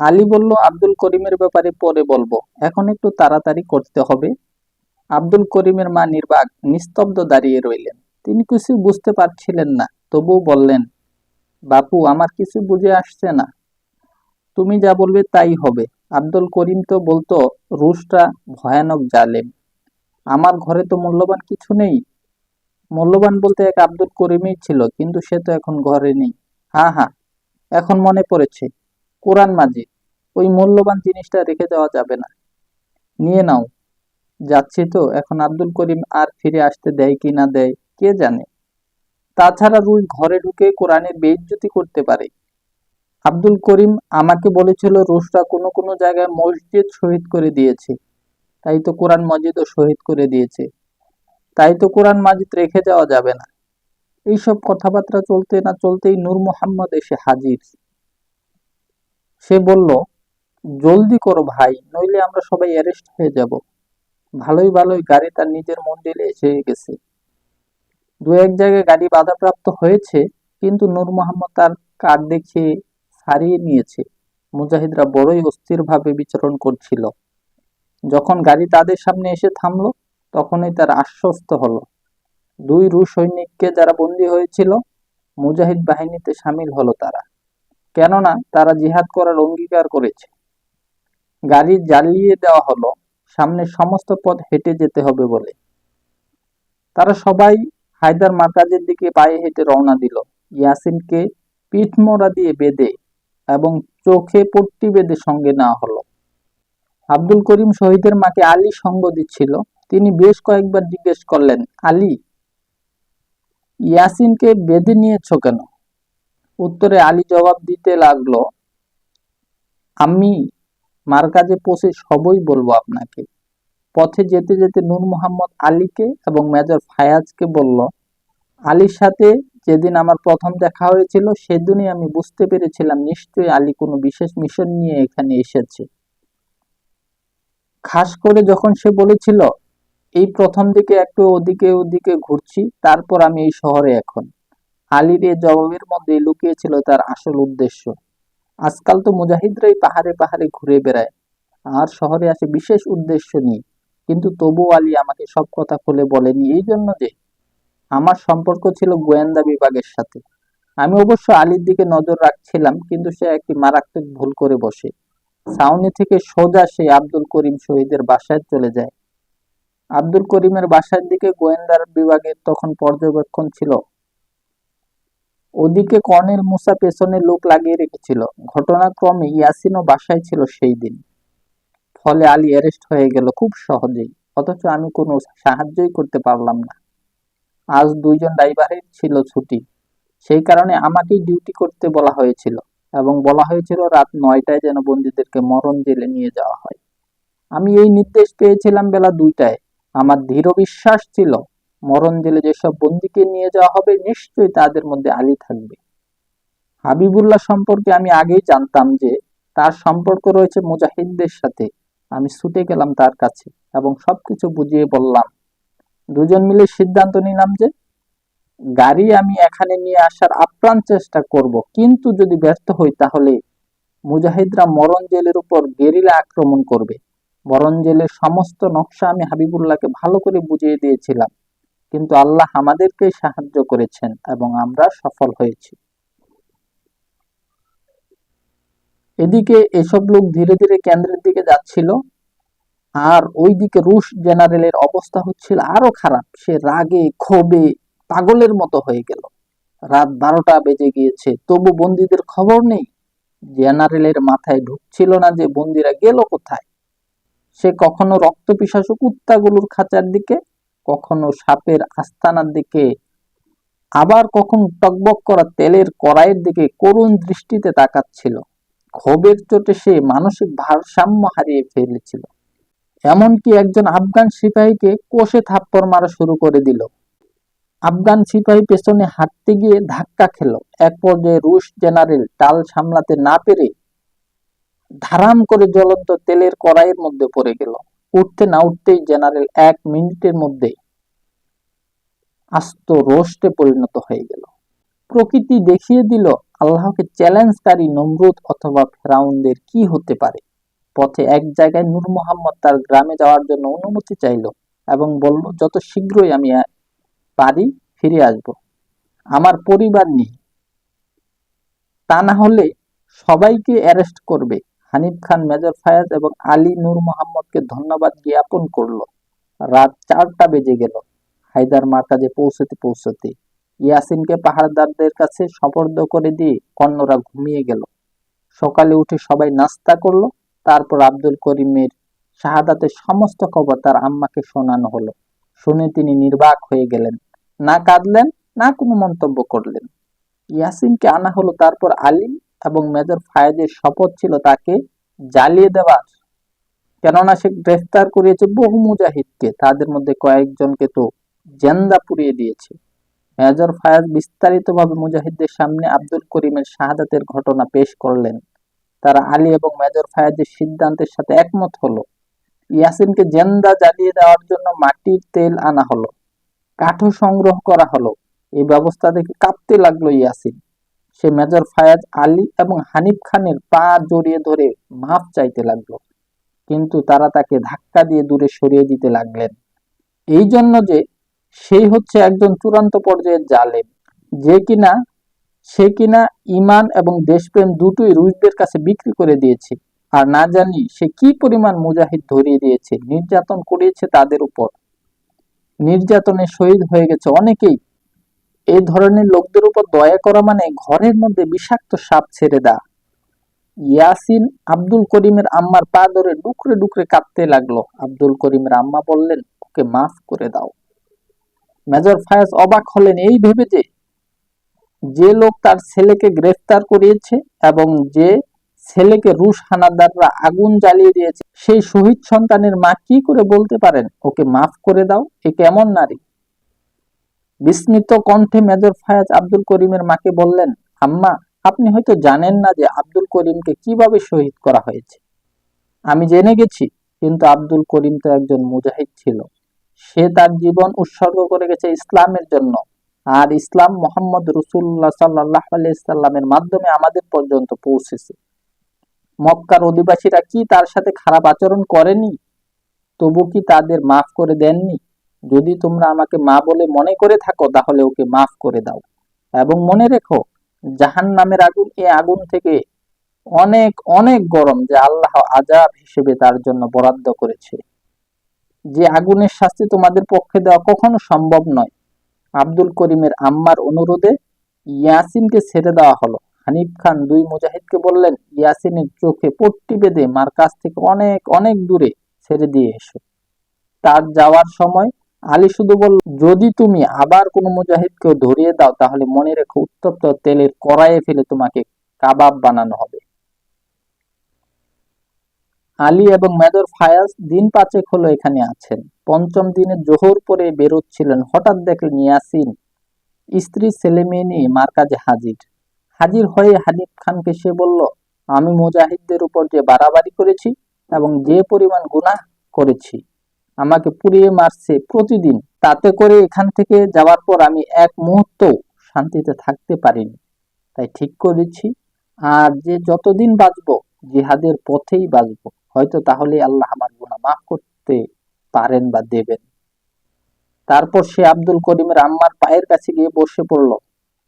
আলী বলল, আব্দুল করিমের ব্যাপারে পরে বলব। এখন একটু তাড়াতাড়ি করতে হবে। আব্দুল করিমের মা নির্বাক নিস্তব্ধ দাঁড়িয়ে রইলেন। তিনি কিছু বুঝতে পারছিলেন না, তবুও বললেন, বাপু, আমার কিছু বুঝে আসছে না। তুমি যা বলবে তাই হবে। আব্দুল করিম তো বলতো, রুশটা ভয়ানক জালেম। আমার ঘরে তো মূল্যবান কিছু নেই। মূল্যবান বলতে এক আব্দুল করিমই ছিল, কিন্তু সে তো এখন ঘরে নেই। হ্যাঁ হ্যাঁ এখন মনে পড়েছে। কোরআন মাজিদ। ওই মূল্যবান জিনিসটা রেখে যাওয়া যাবে না। নিয়ে নাও। যাচ্ছি তো। এখন আব্দুল করিম আর ফিরে আসতে দেয় কি না দেয় কে জানে? তাছাড়া রুই ঘরে ঢুকে কোরআনের বেইজ্জতি করতে পারে। আব্দুল করিম আমাকে বলেছিল, রুশরা কোনো কোনো জায়গায় মসজিদ শহীদ করে দিয়েছে। তাই তো কোরআন মজিদও শহীদ করে দিয়েছে। তাই তো কোরআন মাজিদ রেখে যাওয়া যাবে না। এইসব কথাবার্তা চলতে না চলতেই নূর মোহাম্মদ এসে হাজির। সে বলল, জলদি করো ভাই, নইলে আমরা সবাই অ্যারেস্ট হয়ে যাব। ভালোই ভালোই, গাড়ি তার নিজের মন্দিরে এসে গেছে। দু এক জায়গায় গাড়ি বাধাপ্রাপ্ত হয়েছে, কিন্তু নূর মোহাম্মদ তার কার দেখিয়ে ছাড়িয়ে নিয়েছে। মুজাহিদরা বড়ই অস্থিরভাবে বিচরণ করছিল। যখন গাড়ি তাদের সামনে এসে থামলো, তখনই তার আশ্বস্ত হলো। দুই রুশ সৈনিককে যারা বন্দী হয়েছিল, মুজাহিদ বাহিনীতে সামিল হলো তারা। কেননা তারা জিহাদ করার অঙ্গীকার করেছে। গাড়ি জ্বালিয়ে দেওয়া হলো, সামনে সমস্ত পথ হেঁটে যেতে হবে বলে। তারা সবাই হায়দার মার্কাজের দিকে পায়ে হেঁটে রওনা দিল। ইয়াসিনকে পিঠমোড়া দিয়ে বেঁধে এবং চোখে পট্টি বেঁধে সঙ্গে নেওয়া হলো। আব্দুল করিম শহীদের মাকে আলী সঙ্গ দিচ্ছিল। তিনি বেশ কয়েকবার জিজ্ঞেস করলেন, আলী, ইয়াসিনকে বেঁধে নিয়েছ কেন? উত্তরে আলী জবাব দিতে লাগল, আমি মার্কাজে পৌঁছে সবই বলব আপনাকে। পথে যেতে যেতে নূর মোহাম্মদ আলীকে এবং মেজর ফায়াজকে বলল, আলীর সাথে যেদিন আমার প্রথম দেখা হয়েছিল, সেদিনই আমি বুঝতে পেরেছিলাম নিশ্চয়ই আলী কোনো বিশেষ মিশন নিয়ে এখানে এসেছে। খাস করে যখন সে বলেছিল, এই প্রথম দিকে একটু ওদিকে ওদিকে ঘুরছি, তারপর আমি এই শহরে এখন। আলীর এ জবাবের মধ্যে লুকিয়েছিল তার আসল উদ্দেশ্য। আজকাল তো মুজাহিদরাই পাহাড়ে পাহাড়ে ঘুরে বেড়ায়, আর শহরে আসে বিশেষ উদ্দেশ্য নিয়ে। কিন্তু তবু আলী আমাকে সব কথা খুলে বলেনি এই জন্য যে আমার সম্পর্ক ছিল গোয়েন্দা বিভাগের সাথে। আমি অবশ্য আলীর দিকে নজর রাখছিলাম, কিন্তু সে একটি মারাত্মক ভুল করে বসে। সাউনি থেকে সোজা সে আব্দুল করিম শহীদের বাসায় চলে যায়। আব্দুল করিমের বাসার দিকে গোয়েন্দার বিভাগের তখন পর্যবেক্ষণ ছিল ওদিকে কর্নেল মুসা পেছনে লোক লাগিয়ে রেখেছিল। ঘটনাক্রমে ইয়াসিনও বাসায় ছিল সেই দিন। ফলে আলী অ্যারেস্ট হয়ে গেল খুব সহজেই। অথচ আমি কোনো সাহায্যই করতে পারলাম না। আজ দুইজন ড্রাইভারের ছিল ছুটি। সেই কারণে আমাকেই ডিউটি করতে বলা হয়েছিল এবং বলা হয়েছিল রাত নয়টায় যেন বন্দীদেরকে মরণ জেলে নিয়ে যাওয়া হয়। আমি এই নির্দেশ পেয়েছিলাম বেলা দুইটায়। আমার দৃঢ় বিশ্বাস ছিল মরণ জেলে যেসব বন্দীকে নিয়ে যাওয়া হবে, নিশ্চয়ই তাদের মধ্যে আলী থাকবে। হাবিবুল্লাহ সম্পর্কে আমি আগেই জানতাম যে, তার সম্পর্ক রয়েছে মুজাহিদদের সাথে। আমি ছুটে গেলাম তার কাছে এবং সবকিছু বুঝিয়ে বললাম, দুজন মিলে সিদ্ধান্ত নিলাম যে, গাড়ি আমি এখানে নিয়ে আসার আপ্রাণ চেষ্টা করব। কিন্তু যদি ব্যর্থ হই, তাহলে মুজাহিদরা মরণ জেলের উপর গেরিলা আক্রমণ করবে। মরণ জেলের সমস্ত নকশা আমি হাবিবুল্লাহকে ভালো করে বুঝিয়ে দিয়েছিলাম। কিন্তু আল্লাহ আমাদেরকে সাহায্য করেছেন এবং আমরা সফল হয়েছি। এদিকে এসব লোক ধীরে ধীরে কেন্দ্রের দিকে যাচ্ছিল আর ওইদিকে রুশ জেনারেলের অবস্থা হচ্ছিল আরও খারাপ। সে রাগে, ক্ষোভে পাগলের মতো হয়ে গেল। রাত বারোটা বেজে গিয়েছে, তবু বন্দীদের খবর নেই। জেনারেলের মাথায় ঢুকছিল না যে বন্দিরা গেল কোথায়। সে কখনো রক্ত পিসাসু কুত্তাগুলোর খাঁচার দিকে কখনো সাপের আস্তানার দিকে, আবার কখন টকবক করা তেলের কড়াইয়ের দিকে করুণ দৃষ্টিতে তাকাচ্ছিল। ক্ষোভের চোটে সে মানসিক ভারসাম্য হারিয়ে ফেলেছিল। এমনকি একজন আফগান সিপাহীকে কোষে থাপ্পড় মারা শুরু করে দিল। আফগান সিপাহী পেছনে হাঁটতে গিয়ে ধাক্কা খেল। এক পর্যায়ে রুশ জেনারেল টাল সামলাতে না পেরে ধারাম করে জ্বলন্ত তেলের কড়াইয়ের মধ্যে পড়ে গেল। উঠতে না উঠতেই জেনারেল এক মিনিটের মধ্যে আস্ত রোস্টে পরিণত হয়ে গেল। প্রকৃতি দেখিয়ে দিল, আল্লাহকে চ্যালেঞ্জকারী নমরুদ অথবা ফেরাউনদের কি হতে পারে? পথে এক জায়গায় নূর মোহাম্মদ তার গ্রামে যাওয়ার জন্য অনুমতি চাইল এবং বলল, যত শীঘ্রই আমি পারি ফিরে আসব। আমার পরিবার নেই। তা না হলে সবাইকে অ্যারেস্ট করবে। হানিফ খান, মেজর ফায়াজ এবং আলী নূর মোহাম্মদকে ধন্যবাদ জ্ঞাপন করল। রাত চারটা বেজে গেল। হায়দার মার্কাজে পৌঁছতে পৌঁছতে ইয়াসিনকে পাহাড়দারদের কাছে সপর্দ করে দিয়ে অন্যরা ঘুমিয়ে গেল। সকালে উঠে সবাই নাস্তা করল, তারপর আব্দুল করিমের শাহাদাতের সমস্ত খবর তার আম্মাকে শোনানো হলো। শুনে তিনি নির্বাক হয়ে গেলেন। না কাঁদলেন, না কোনো মন্তব্য করলেন। ইয়াসিনকে আনা হলো, তারপর আলী এবং মেজর ফায়েজের শপথ ছিল তাকে জ্বালিয়ে দেওয়ার। কেননা সে গ্রেফতার করিয়েছে বহু মুজাহিদকে, তাদের মধ্যে কয়েকজনকে তো জেন্দা পুড়িয়ে দিয়েছে। মেজর ফায়াজ বিস্তারিতভাবে মুজাহিদদের সামনে আব্দুল করিমের শাহাদাতের ঘটনা পেশ করলেন। তারা আলী এবং মেজর ফায়াজের সিদ্ধান্তের সাথে একমত হলো। ইয়াসিনকে জেন্দা জ্বালিয়ে দেওয়ার জন্য মাটির তেল আনা হলো, কাঠও সংগ্রহ করা হলো। এই ব্যবস্থা দেখে কাঁপতে লাগল ইয়াসিন। সে মেজর ফায়াজ আলী এবং হানিফ খানের পা জড়িয়ে ধরে মাফ চাইতে লাগল। কিন্তু তারা তাকে ধাক্কা দিয়ে দূরে সরিয়ে দিতে লাগলেন। এই জন্য যে সেই হচ্ছে একজন চূড়ান্ত পর্যায়ের জালেম, যে কিনা, সে কিনা ইমান এবং দেশপ্রেম দুটোই রুশদের কাছে বিক্রি করে দিয়েছে। আর না জানি সে কি পরিমাণ মুজাহিদ ধরিয়ে দিয়েছে, নির্যাতন করিয়েছে তাদের উপর। নির্যাতনে শহীদ হয়ে গেছে অনেকেই এই ধরনের লোকদের উপর দয়া করা মানে ঘরের মধ্যে বিষাক্ত সাপ ছেড়ে দেয়া ইয়াসিন আব্দুল করিমের আম্মার পা ধরে ডুকরে ডুকরে কাঁদতে লাগল। আব্দুল করিমের আম্মা বললেন, ওকে মাফ করে দাও। মেজর ফায়াজ অবাক হলেন, এই ভেবে যে যে লোক তার ছেলেকে গ্রেফতার করিয়েছে এবং যে ছেলেকে রুশ হানাদাররা আগুন জ্বালিয়ে দিয়েছে, সেই শহীদ সন্তানের মা কি করে বলতে পারেন? ওকে মাফ করে দাও? এ কেমন নারী? বিস্মিত কণ্ঠে মেজর ফায়াজ আব্দুল করিমের মাকে বললেন, আম্মা, আপনি হয়তো জানেন না যে আব্দুল করিমকে কীভাবে শহীদ করা হয়েছে। আমি জেনে গেছি, কিন্তু আব্দুল করিম তো একজন মুজাহিদ ছিল। সে তার জীবন উৎসর্গ করে গেছে ইসলামের জন্য। আর ইসলাম মোহাম্মদ রসুল্লাহ সাল্লাহ আলাইসাল্লামের মাধ্যমে আমাদের পর্যন্ত পৌঁছেছে। মক্কার অধিবাসীরা কি তার সাথে খারাপ আচরণ করেনি? তবু কি তাদের মাফ করে দেননি? যদি তোমরা আমাকে মা বলে মনে করে থাকো, তাহলে ওকে মাফ করে দাও। এবং মনে রেখো জাহান নামের আগুন এ আগুন থেকে অনেক অনেক গরম যে আল্লাহ আজাব হিসেবে তার জন্য বরাদ্দ করেছে। যে আগুনের শাস্তি তোমাদের পক্ষে দেওয়া কখনো সম্ভব নয়। আব্দুল করিমের আম্মার অনুরোধে ইয়াসিনকে ছেড়ে দেওয়া হলো। হানিফ খান দুই মুজাহিদকে বললেন, ইয়াসিনের চোখে পট্টি বেঁধে মার কাছ থেকে অনেক অনেক দূরে ছেড়ে দিয়ে এসো। তার যাওয়ার সময় আলী শুধু বলল, যদি তুমি আবার কোনো মুজাহিদকেও ধরিয়ে দাও, তাহলে মনে রেখো উত্তপ্ত তেলের কড়াইয়ে ফেলে তোমাকে কাবাব বানানো হবে। আলী এবং মেজর ফায়াজ দিন পাঁচেক হলো এখানে আছেন। পঞ্চম দিনে জোহর পরে বেরোচ্ছিলেন। হঠাৎ দেখলেন ইয়াসিন, স্ত্রী ছেলে মেয়ে নিয়ে মার কাজে হাজির। হাজির হয়ে হানিফ খানকে সে বলল, আমি মুজাহিদদের উপর যে বাড়াবাড়ি করেছি এবং যে পরিমাণ গুনাহ করেছি আমাকে পুড়িয়ে মারছে প্রতিদিন। তাতে করে এখান থেকে যাওয়ার পর আমি এক মুহূর্ত শান্তিতে থাকতে পারিনি। তাই ঠিক করেছি। আর যে যতদিন বাঁচবো, জিহাদের পথেই বাঁচবো। হয়তো তাহলে আল্লাহ আমার গুনাহ মাফ করতে পারেন বা দেবেন। তারপর সে আব্দুল করিমের আম্মার পায়ের কাছে গিয়ে বসে পড়ল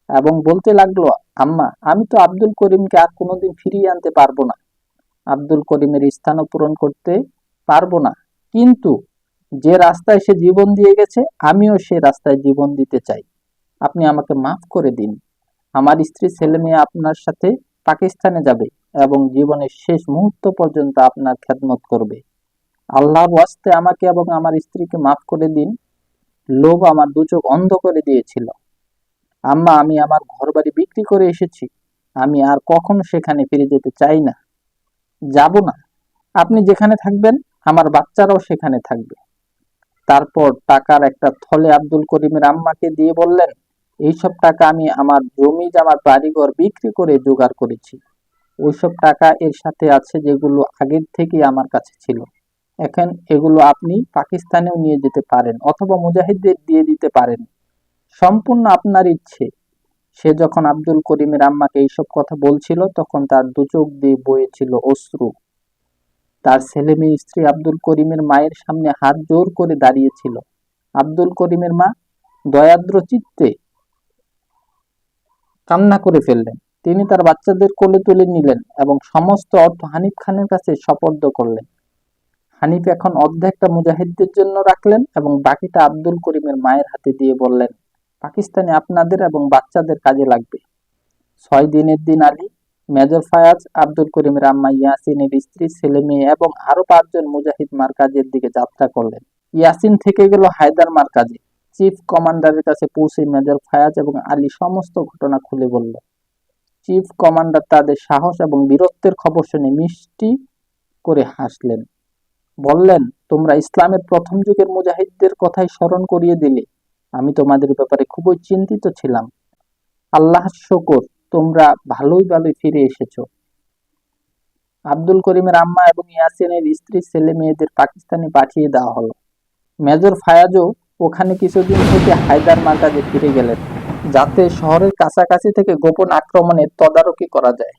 এবং বলতে লাগল, আম্মা, আমি তো আব্দুল করিমকে আর কোনোদিন ফিরিয়ে আনতে পারব না। আব্দুল করিমের স্থানও পূরণ করতে পারব না। কিন্তু যে রাস্তায় সে জীবন দিয়ে গেছে, আমিও সে রাস্তায় জীবন দিতে চাই। আপনি আমাকে মাফ করে দিন। আমার স্ত্রী ছেলে মেয়ে আপনার সাথে পাকিস্তানে যাবে এবং জীবনের শেষ মুহূর্ত পর্যন্ত আপনার খেদমত করবে। আল্লাহর ওয়াস্তে আমাকে এবং আমার স্ত্রীকে মাফ করে দিন। লোভ আমার দু চোখ অন্ধ করে দিয়েছিল। আম্মা, আমি আমার ঘরবাড়ি বিক্রি করে এসেছি। আমি আর কখনো সেখানে ফিরে যেতে চাই না। যাব না। আপনি যেখানে থাকবেন, আমার বাচ্চারাও সেখানে থাকবে। তারপর টাকার একটা থলে আব্দুল করিমের আম্মাকে দিয়ে বললেন, এইসব টাকা আমি আমার জমি জামার বাড়িঘর বিক্রি করে জোগাড় করেছি। ওইসব টাকা এর সাথে আছে যেগুলো আগের থেকেই আমার কাছে ছিল। এখন এগুলো আপনি পাকিস্তানেও নিয়ে যেতে পারেন অথবা মুজাহিদদের দিয়ে দিতে পারেন। সম্পূর্ণ আপনার ইচ্ছে। সে যখন আব্দুল করিমের আম্মাকে এইসব কথা বলছিল, তখন তার দু চোখ দিয়ে বয়েছিল অশ্রু। তার ছেলে মেয়ে স্ত্রী আব্দুল করিমের মায়ের সামনে হাত জোর করে দাঁড়িয়েছিল। আব্দুল করিমের মা দয়াদ্র চিত্তে কান্না করে ফেললেন। তিনি তার বাচ্চাদের কোলে তুলে নিলেন এবং সমস্ত অর্থ হানিফ খানের কাছে সপর্দ করলেন। হানিফ এখন অর্ধেকটা মুজাহিদদের জন্য রাখলেন এবং বাকিটা আব্দুল করিমের মায়ের হাতে দিয়ে বললেন, পাকিস্তানে আপনাদের এবং বাচ্চাদের কাজে লাগবে। ছয় দিনের দিন আলী মেজর ফায়াজ, আব্দুল করিম রাম্মা ইয়াসিনের স্ত্রী, ছেলে মেয়ে এবং আরও পাঁচজন মুজাহিদ মার্কাজের দিকে যাত্রা করলেন। ইয়াসিন থেকে গেল হায়দার মার্কাজে। চিফ কমান্ডারের কাছে পৌঁছে মেজর ফায়াজ এবং আলী সমস্ত ঘটনা খুলে বলল। চিফ কমান্ডার তাদের সাহস এবং বীরত্বের খবর শুনে মিষ্টি করে হাসলেন। বললেন, তোমরা ইসলামের প্রথম যুগের মুজাহিদদের কথাই স্মরণ করিয়ে দিলে। আমি তোমাদের ব্যাপারে খুবই চিন্তিত ছিলাম। আল্লাহ শকর তোমরা ভালোই ভালোই ফিরে এসেছ। আব্দুল করিমের আম্মা এবং ইয়াসিনের স্ত্রী ছেলে মেয়েদের পাকিস্তানে পাঠিয়ে দেওয়া হলো। মেজর ফায়াজও ওখানে কিছুদিন থেকে হায়দার মার্কাজে ফিরে গেলেন, যাতে শহরের কাছাকাছি থেকে গোপন আক্রমণের তদারকি করা যায়।